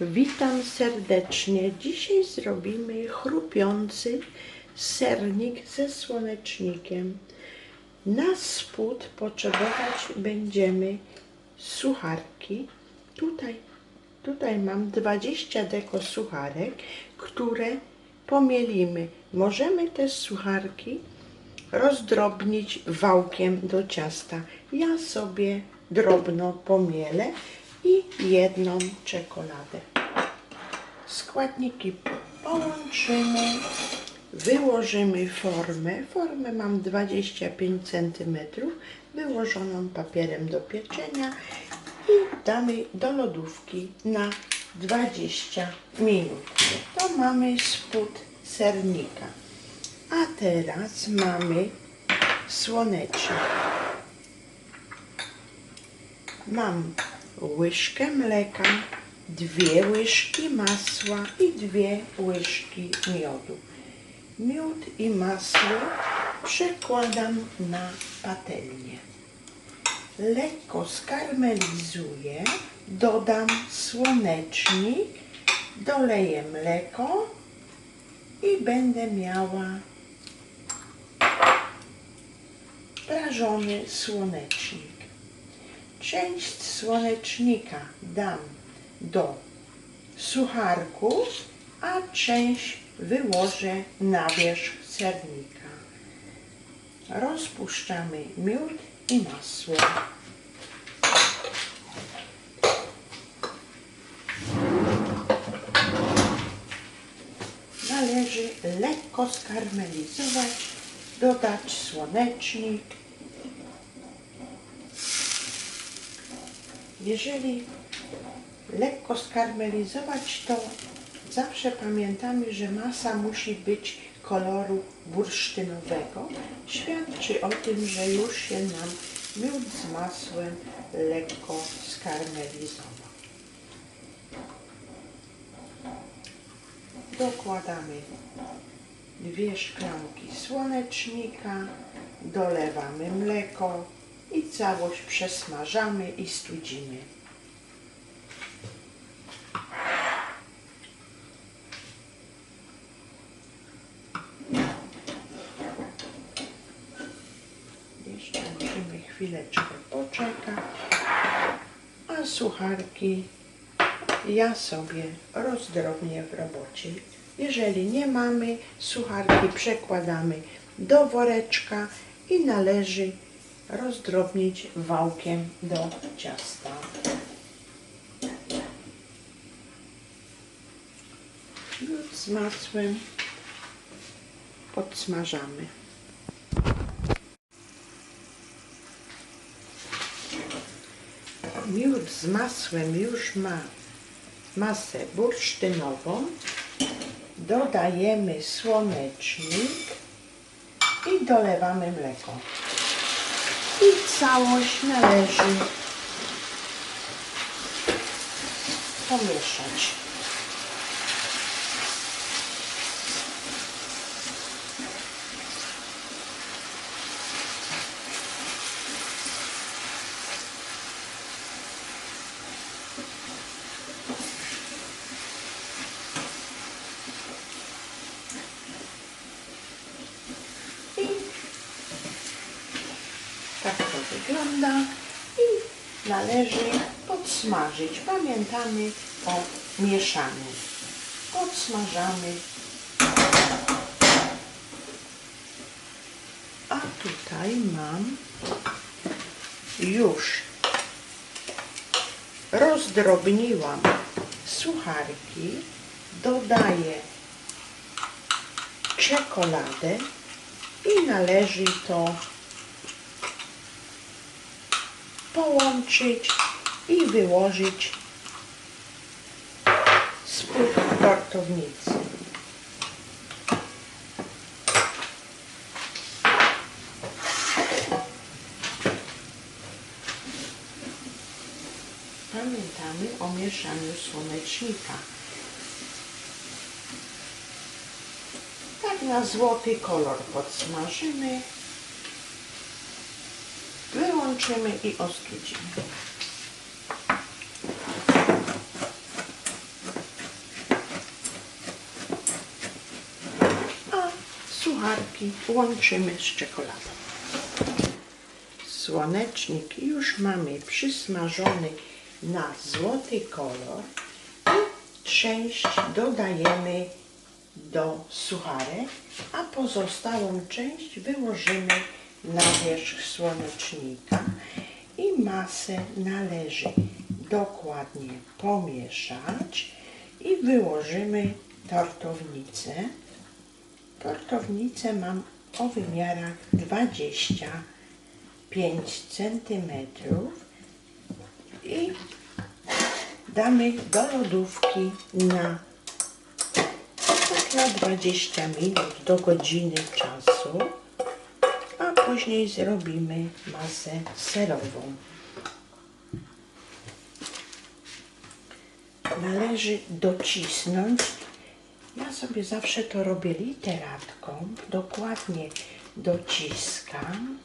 Witam serdecznie. Dzisiaj zrobimy chrupiący sernik ze słonecznikiem. Na spód potrzebować będziemy sucharki. Tutaj, tutaj mam 20 deko sucharek, które pomielimy. Możemy te sucharki rozdrobnić wałkiem do ciasta. Ja sobie drobno pomielę i jedną czekoladę. Składniki połączymy, wyłożymy formę. Formę mam 25 cm, wyłożoną papierem do pieczenia i damy do lodówki na 20 minut. To mamy spód sernika. A teraz mamy słonecznik. Mam łyżkę mleka, dwie łyżki masła i dwie łyżki miodu. Miód i masło przekładam na patelnię. Lekko skarmelizuję, dodam słonecznik, doleję mleko i będę miała prażony słonecznik. Część słonecznika dam do sucharków, a część wyłożę na wierzch sernika. Rozpuszczamy miód i masło. Należy lekko skarmelizować, dodać słonecznik. Jeżeli lekko skarmelizować, to zawsze pamiętamy, że masa musi być koloru bursztynowego. Świadczy o tym, że już się nam miód z masłem lekko skarmelizował. Dokładamy dwie szklanki słonecznika, dolewamy mleko i całość przesmażamy i studzimy. Jeszcze musimy chwileczkę poczekać, a sucharki ja sobie rozdrobnię w robocie. Jeżeli nie mamy, sucharki przekładamy do woreczka i należy rozdrobnić wałkiem do ciasta. Z masłem podsmażamy. Miód z masłem już ma masę bursztynową. Dodajemy słonecznik i dolewamy mleko. I całość należy pomieszać. I tak to wygląda. I należy podsmażyć. Pamiętamy o mieszaniu. Podsmażamy. A tutaj mam już rozdrobniłam sucharki. Dodaję czekoladę i należy to połączyć i wyłożyć spód tortownicy. Pamiętamy o mieszaniu słonecznika. Tak na złoty kolor podsmażymy połączymy i ostudzimy. A sucharki łączymy z czekoladą. Słonecznik już mamy przysmażony na złoty kolor i część dodajemy do sucharek, a pozostałą część wyłożymy na wierzch słonecznika i masę należy dokładnie pomieszać i wyłożymy tortownicę. Tortownicę mam o wymiarach 25 cm i damy do lodówki na tak na 20 minut do godziny czasu, później zrobimy masę serową. Należy docisnąć. Ja sobie zawsze to robię literatką, dokładnie dociskam.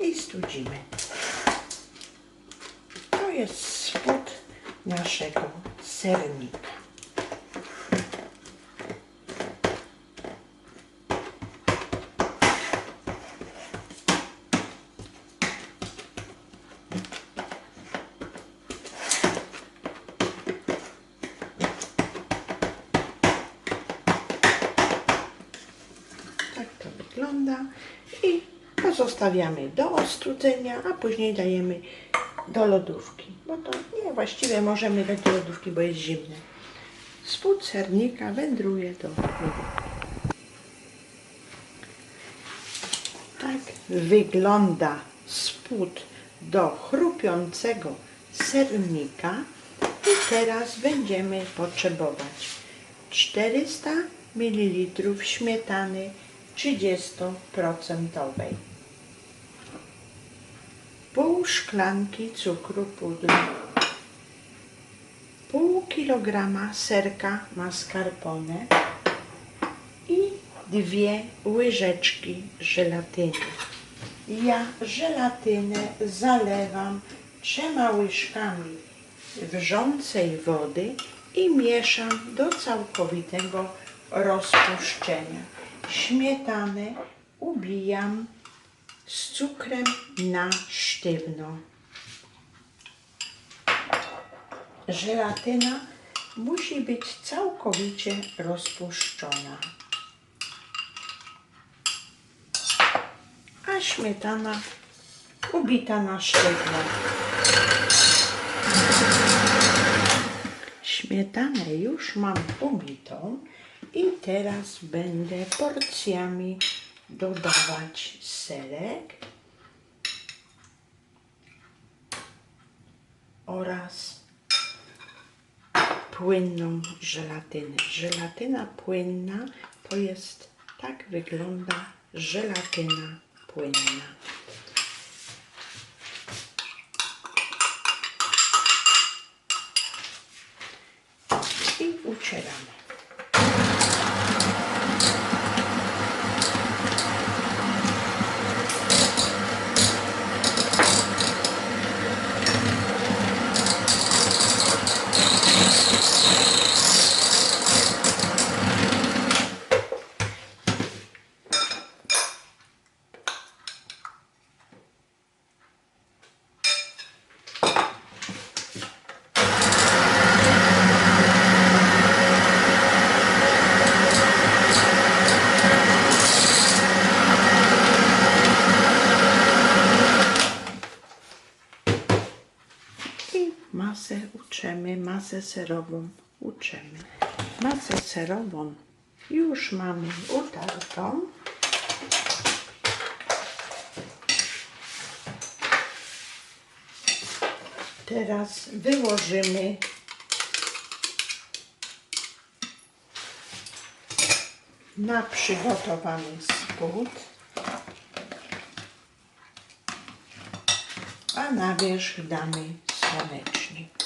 i studzimy. To jest spód naszego sernika. Tak to wygląda i pozostawiamy do ostudzenia, a później dajemy do lodówki. Bo to nie, właściwie możemy dać do lodówki, bo jest zimne. Spód sernika wędruje do lodówki. Tak wygląda spód do chrupiącego sernika i teraz będziemy potrzebować 400 ml śmietany 30%. Pół szklanki cukru pudru. Kilograma serka mascarpone i dwie łyżeczki żelatyny. Ja żelatynę zalewam trzema łyżkami wrzącej wody i mieszam do całkowitego rozpuszczenia. Śmietanę ubijam z cukrem na sztywno. Żelatyna musi być całkowicie rozpuszczona. A śmietana ubita na sztywno. Śmietanę już mam ubitą i teraz będę porcjami dodawać serek oraz płynną żelatynę. Żelatyna płynna to jest, tak wygląda żelatyna płynna. I ucieramy. I masę uczemy, masę serową uczemy. Masę serową już mamy utartą. Teraz wyłożymy na przygotowany spód. a na wierzch damy słonecznik.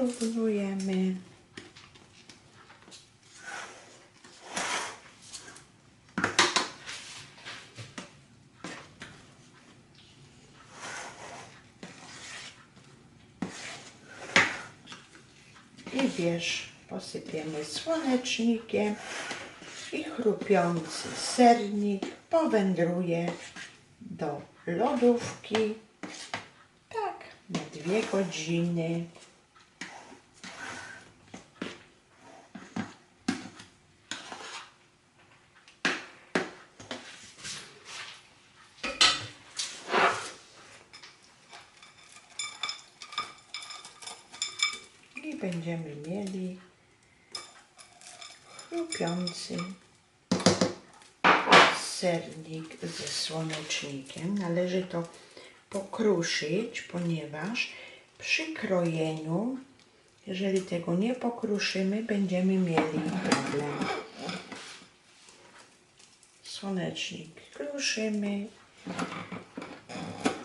Wyrównujemy. I wierzch posypiemy słonecznikiem i chrupiący sernik powędruje do lodówki. Tak, na dwie godziny. I będziemy mieli sernik ze słonecznikiem. Należy to pokruszyć, ponieważ przy krojeniu, jeżeli tego nie pokruszymy, będziemy mieli problem. Słonecznik kruszymy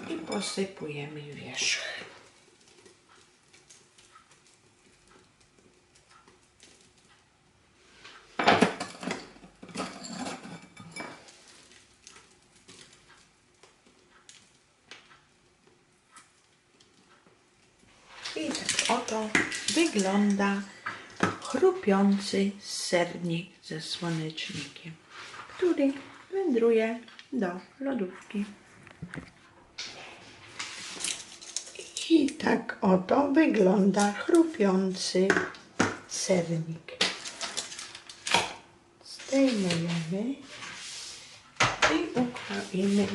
i posypujemy wierzch. I oto wygląda chrupiący sernik ze słonecznikiem, który wędruje do lodówki. I tak oto wygląda chrupiący sernik. Zdejmujemy i ukroimy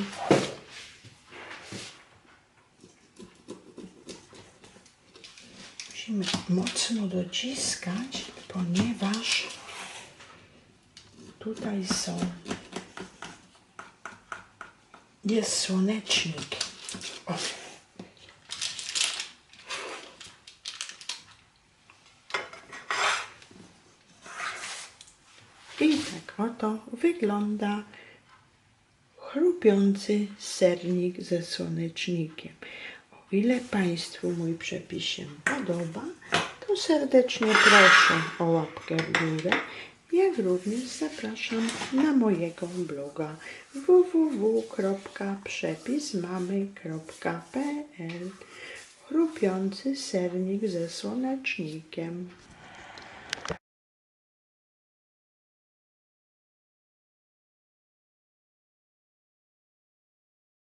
Musimy mocno dociskać, ponieważ tutaj są jest słonecznik. O. I tak oto wygląda chrupiący sernik ze słonecznikiem. O ile Państwu mój przepis się podoba, serdecznie proszę o łapkę w górę, jak również zapraszam na mojego bloga www.przepismamy.pl Chrupiący sernik ze słonecznikiem.